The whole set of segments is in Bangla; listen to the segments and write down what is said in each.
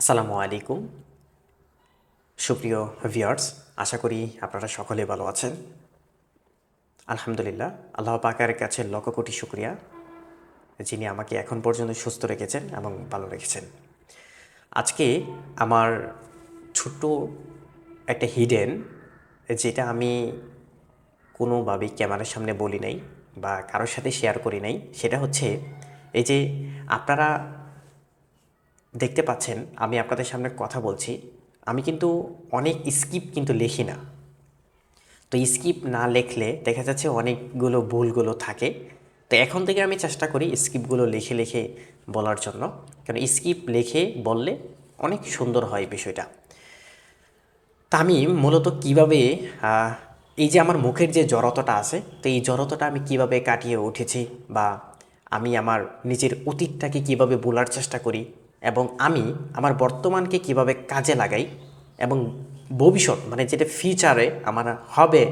আসসালামু আলাইকুম। সুপ্রিয় ভিউয়ার্স, আশা করি আপনারা সকলে ভালো আছেন। আলহামদুলিল্লাহ, আল্লাহ পাকের কাছে লক্ষ কোটি শুক্রিয়া, যিনি আমাকে এখন পর্যন্ত সুস্থ রেখেছেন এবং ভালো রেখেছেন। আজকে আমার ছোট্ট একটা হিডেন যেটা আমি কোনোভাবেই ক্যামেরার সামনে বলি নাই বা কারোর সাথে শেয়ার করি নাই, সেটা হচ্ছে এই যে আপনারা দেখতে পাচ্ছেন, আমি আপনাদের সামনে কথা বলছি। আমি কিন্তু অনেক স্কিপ কিন্তু লিখি না। তো স্কিপ না লেখলে দেখা যাচ্ছে অনেকগুলো ভুলগুলো থাকে। তো এখন থেকে আমি চেষ্টা করি স্কিপগুলো লিখে লিখে বলার জন্য। কারণ স্কিপ লিখে বললে অনেক সুন্দর হয় বিষয়টা। তা আমি মূলত কীভাবে এই যে আমার মুখের যে জড়তাটা আছে, তো এই জড়তাটা আমি কীভাবে কাটিয়ে উঠেছি বা আমি আমার নিজের অতীতটাকে কীভাবে বলার চেষ্টা করি এবং আমি আমার বর্তমানকে কীভাবে কাজে লাগাই এবং ভবিষ্যৎ মানে যেটা ফিউচারে আমার হবে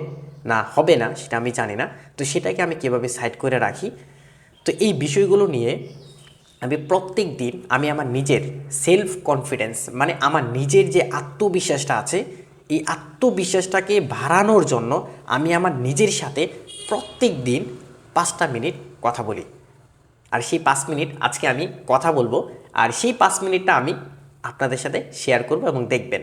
না হবে না, সেটা আমি জানি না, তো সেটাকে আমি কীভাবে সাইড করে রাখি? তো এই বিষয়গুলো নিয়ে আমি প্রত্যেক দিন আমি আমার নিজের সেলফ কনফিডেন্স মানে আমার নিজের যে আত্মবিশ্বাসটা আছে, এই আত্মবিশ্বাসটাকে বাড়ানোর জন্য আমি আমার নিজের সাথে প্রত্যেক দিন পাঁচটা মিনিট কথা বলি। আর সেই পাঁচ মিনিট আজকে আমি কথা বলব আর সেই পাঁচ মিনিটটা আমি আপনাদের সাথে শেয়ার করব এবং দেখবেন।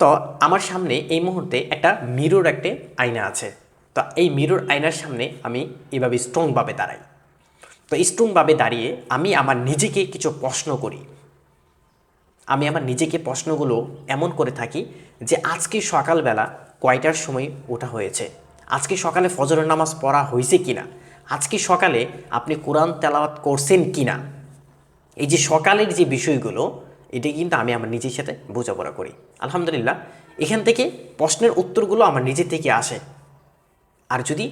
তো আমার সামনে এই মুহূর্তে একটা মিরর একটা আয়না আছে। তো এই মিরর আয়নার সামনে আমি এইভাবে স্ট্রংভাবে দাঁড়াই। তো স্ট্রংভাবে দাঁড়িয়ে আমি আমার নিজেকে কিছু প্রশ্ন করি। আমি আমার নিজেকে প্রশ্নগুলো এমন করে থাকি যে আজকে সকালবেলা কয়টার সময় ওঠা হয়েছে? আজকে সকালে ফজরের নামাজ পড়া হয়েছে কিনা? আজকে সকালে আপনি কোরআন তেলাওয়াত করছেন কিনা? এই যে সকালের যে বিষয়গুলো, এটি কিন্তু আমি আমার নিজের সাথে বোঝাপড়া করি। আলহামদুলিল্লাহ, এখান থেকে প্রশ্নের উত্তরগুলো আমার নিজে থেকে আসে। আর যদি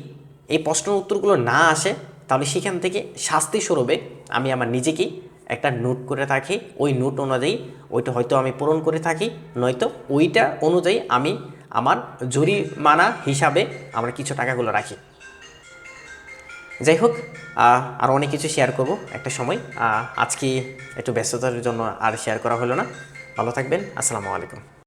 এই প্রশ্নের উত্তরগুলো না আসে, তাহলে সেখান থেকে শাস্তি স্বরূপে আমি আমার নিজেকেই একটা নোট করে থাকি। ওই নোট অনুযায়ী ওইটা হয়তো আমি পূরণ করে থাকি, নয়তো ওইটা অনুযায়ী আমি আমার জরিমানা হিসাবে আমার কিছু টাকাগুলো রাখি। যাই হোক আর অনেক কিছু শেয়ার করব একটা সময়। আজকে একটু ব্যস্ততার জন্য আর শেয়ার করা হলো না। ভালো থাকবেন, আসসালামু আলাইকুম।